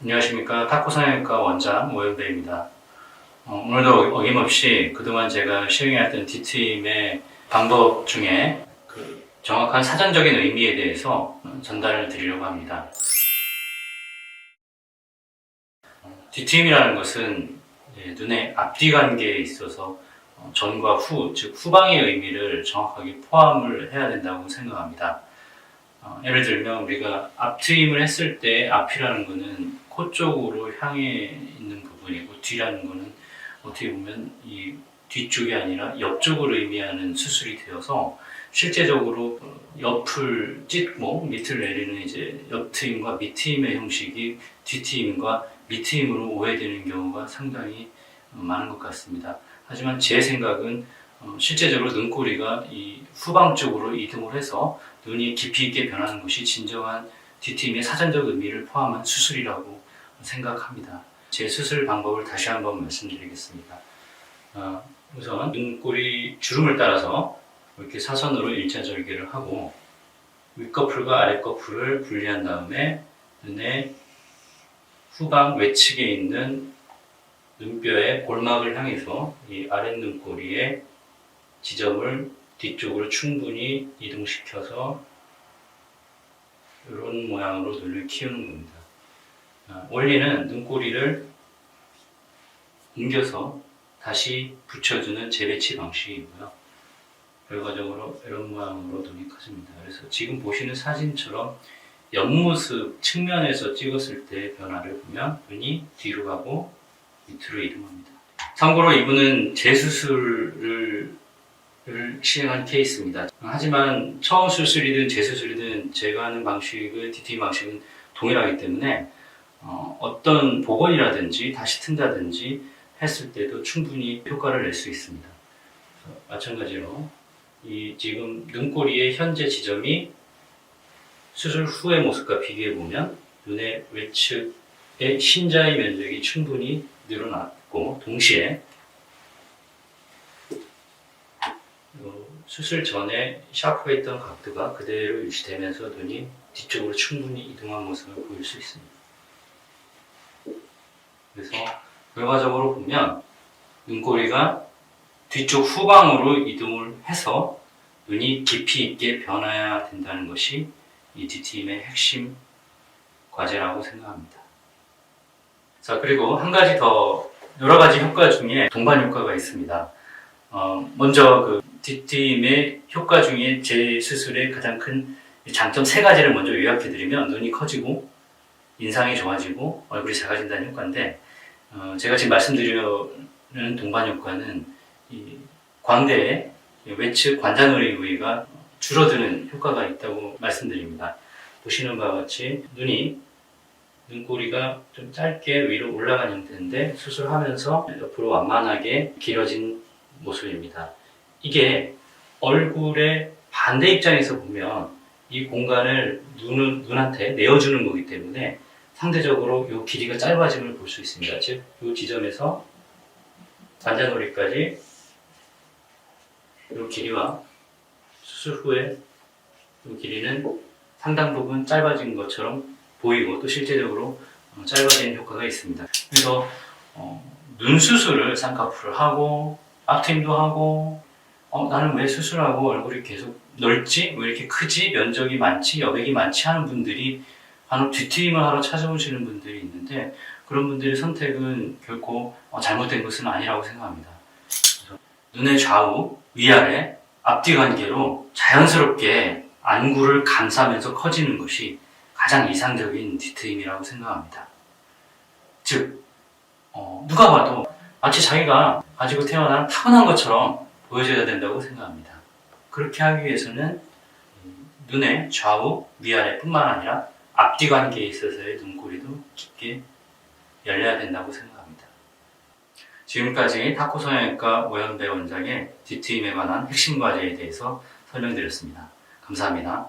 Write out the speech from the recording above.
안녕하십니까 타코성형외과 원장 오현배입니다. 어, 오늘도 어김없이 그동안 제가 시행해왔던 D팀의 방법 중에 그 정확한 사전적인 의미에 대해서 전달을 드리려고 합니다. D팀이라는 것은 눈의 앞뒤 관계에 있어서 어, 전과 후, 즉 후방의 의미를 정확하게 포함을 해야 된다고 생각합니다. 어, 예를 들면 우리가 앞트임을 했을 때 앞이라는 거는 코 쪽으로 향해 있는 부분이고 뒤라는 거는 어떻게 보면 이 뒤쪽이 아니라 옆쪽을 의미하는 수술이 되어서 실제적으로 어, 옆을 찢고 밑을 내리는 이제 옆트임과 밑트임의 형식이 뒤트임과 밑트임으로 오해되는 경우가 상당히 어, 많은 것 같습니다. 하지만 제 생각은 어, 실제적으로 눈꼬리가 이 후방 쪽으로 이동을 해서 눈이 깊이 있게 변하는 것이 진정한 뒤팀의 사전적 의미를 포함한 수술이라고 생각합니다. 제 수술 방법을 다시 한번 말씀드리겠습니다. 어, 우선 눈꼬리 주름을 따라서 이렇게 사선으로 일자 절개를 하고 윗꺼풀과 아랫꺼풀을 분리한 다음에 눈의 후방 외측에 있는 눈뼈의 골막을 향해서 이 아랫눈꼬리의 지점을 뒤쪽으로 충분히 이동시켜서 이런 모양으로 눈을 키우는 겁니다. 아, 원리는 눈꼬리를 옮겨서 다시 붙여주는 재배치 방식이고요. 결과적으로 이런 모양으로 눈이 커집니다. 그래서 지금 보시는 사진처럼 옆모습 측면에서 찍었을 때 변화를 보면 눈이 뒤로 가고 밑으로 이동합니다. 참고로 이분은 재수술을 을 시행한 케이스입니다. 하지만 처음 수술이든 재수술이든 제가 하는 방식은 DT 방식은 동일하기 때문에 어, 떤 복원이라든지 다시 튼다든지 했을 때도 충분히 효과를 낼 수 있습니다. 마찬가지로 이 지금 눈꼬리의 현재 지점이 수술 후의 모습과 비교해 보면 눈의 외측의 신자의 면적이 충분히 늘어났고 동시에 어, 수술 전에 샤프했던 각도가 그대로 유지되면서 눈이 뒤쪽으로 충분히 이동한 모습을 보일 수 있습니다. 그래서 결과적으로 보면 눈꼬리가 뒤쪽 후방으로 이동을 해서 눈이 깊이 있게 변해야 된다는 것이 이 D팀의 핵심 과제라고 생각합니다. 자, 그리고 한 가지 더 여러 가지 효과 중에 동반 효과가 있습니다. 어, 먼저 그 뒷팀의 효과 중에 제 수술의 가장 큰 장점 세 가지를 먼저 요약해드리면 눈이 커지고 인상이 좋아지고 얼굴이 작아진다는 효과인데 어, 제가 지금 말씀드리는 동반 효과는 이 광대의 외측 관자놀이 부위가 줄어드는 효과가 있다고 말씀드립니다. 보시는 바와 같이 눈이 눈꼬리가 좀 짧게 위로 올라간 형태인데 수술하면서 옆으로 완만하게 길어진 모습입니다. 이게 얼굴의 반대 입장에서 보면 이 공간을 눈, 눈한테 내어주는 거기 때문에 상대적으로 이 길이가 짧아짐을 볼 수 있습니다. 즉, 이 지점에서 관자놀이까지 이 길이와 수술 후에 이 길이는 상당 부분 짧아진 것처럼 보이고 또 실제적으로 어, 짧아진 효과가 있습니다. 그래서 어, 눈 수술을 쌍꺼풀을 하고 앞트임도 하고 어, 나는 왜 수술하고 얼굴이 계속 넓지? 왜 이렇게 크지? 면적이 많지? 여백이 많지? 하는 분들이 간혹 뒤트임을 하러 찾아오시는 분들이 있는데 그런 분들의 선택은 결코 어, 잘못된 것은 아니라고 생각합니다. 눈의 좌우, 위아래, 앞뒤 관계로 자연스럽게 안구를 감싸면서 커지는 것이 가장 이상적인 뒤트임이라고 생각합니다. 즉, 어, 누가 봐도 마치 자기가 가지고 태어난 타고난 것처럼 보여줘야 된다고 생각합니다. 그렇게 하기 위해서는 눈의 좌우, 위아래뿐만 아니라 앞뒤 관계에 있어서의 눈꼬리도 깊게 열려야 된다고 생각합니다. 지금까지 타코 성형외과 오현배 원장의 뒤트임에 관한 핵심 과제에 대해서 설명드렸습니다. 감사합니다.